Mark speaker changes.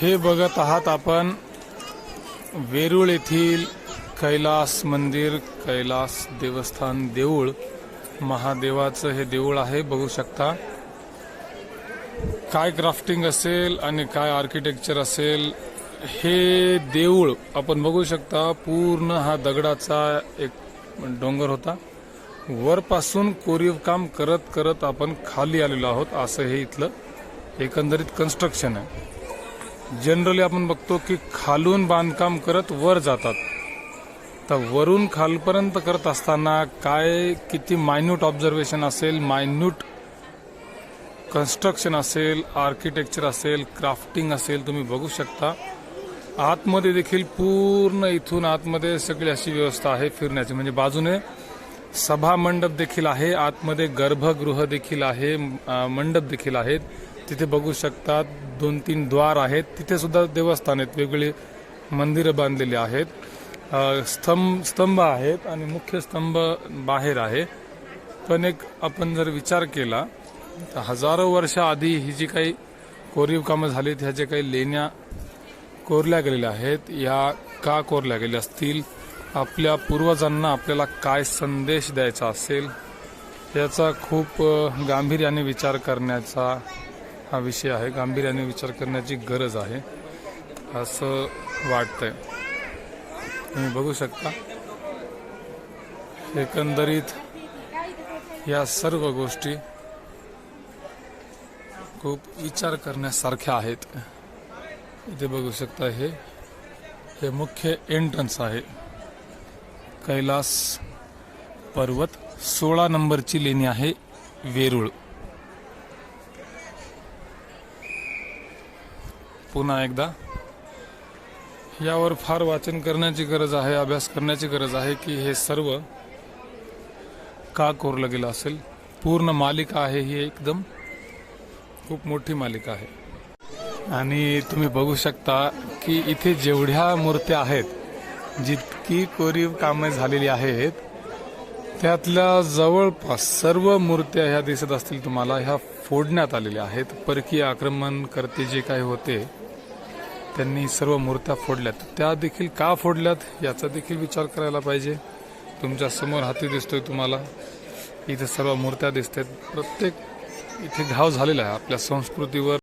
Speaker 1: हे बघत आहात आपण वेरूळ येथील कैलास मंदिर कैलास देवस्थान देऊळ. महादेवाचं हे देऊळ आहे बघू शकता. काय क्राफ्टिंग असेल आणि काय आर्किटेक्चर असेल हे देऊळ आपण बघू शकता. पूर्ण हा दगडाचा एक डोंगर होता. वरपासून कोरीव काम करत करत आपण खाली आलेलो आहोत असं हे इथलं एकंदरीत कन्स्ट्रक्शन आहे. जनरली आपण बघतो की खालून बांधकाम करत वर जातात. तर वरून खालपर्यंत करत असताना काय किती मायन्यूट ऑब्झर्वेशन असेल मायन्यूट कन्स्ट्रक्शन असेल आर्किटेक्चर असेल क्राफ्टिंग असेल तुम्ही बघू शकता. आतमध्ये देखील पूर्ण इथून आतमध्ये सगळी अशी व्यवस्था आहे फिरण्याची. म्हणजे बाजूने सभा मंडप देखील आहे आतमध्ये गर्भगृह देखील आहे मंडप देखील आहेत. तिथे बघू शकतात. दोन तीन द्वार आहेत. तिथे सुद्धा देवस्थान आहेत. वेगवेगळी मंदिरं बांधलेली आहेत. स्तंभ स्तंभ आहेत आणि मुख्य स्तंभ बाहेर आहे. पण एक आपण जर विचार केला तर हजारो वर्ष आधी ही जी काही कोरीव कामं झालीत ह्या ज्या काही लेण्या कोरल्या गेलेल्या आहेत या का कोरल्या गेल्या असतील? आपल्या पूर्वजांना आपल्याला काय संदेश द्यायचा असेल? याचा खूप गांभीर्याने विचार करण्याचा हा विषय आहे. गांभीर्याने विचार करण्याची गरज आहे. असं वाटतंय. तुम्ही बघू शकता. एकंदरीत या सर्व गोष्टी खूप विचार करण्यासारख्या आहेत. इथे बघू शकता हे. हे मुख्य एंट्रन्स आहे. कैलास पर्वत सोळा नंबरची लेणी आहे वेरूळ. पुन्हा एकदा. यावर फार वाचन करण्याची गरज आहे अभ्यास करण्याची गरज आहे की हे सर्व का कोरलं गेलं असेल? पूर्ण मालिका आहे ही एकदम. खूप मोठी मालिका आहे. आणि तुम्ही बघू शकता की इथे जेवढ्या मूर्त्या आहेत जितकी कोरीव कामे झालेली आहेत त्यातल्या जवळपास सर्व मूर्त्या ह्या दिसत असतील तुम्हाला ह्या फोडण्यात आलेल्या आहेत. परकीय आक्रमणकर्ते जे काही होते त्यांनी सर्व मूर्त्या फोडल्यात. त्या देखील का फोडल्यात याचा देखील विचार करायला पाहिजे. तुमच्यासमोर हाती दिसतोय तुम्हाला. इथे सर्व मूर्त्या दिसतात प्रत्येक इथे घाव झालेला आहे. आपल्या संस्कृतीवर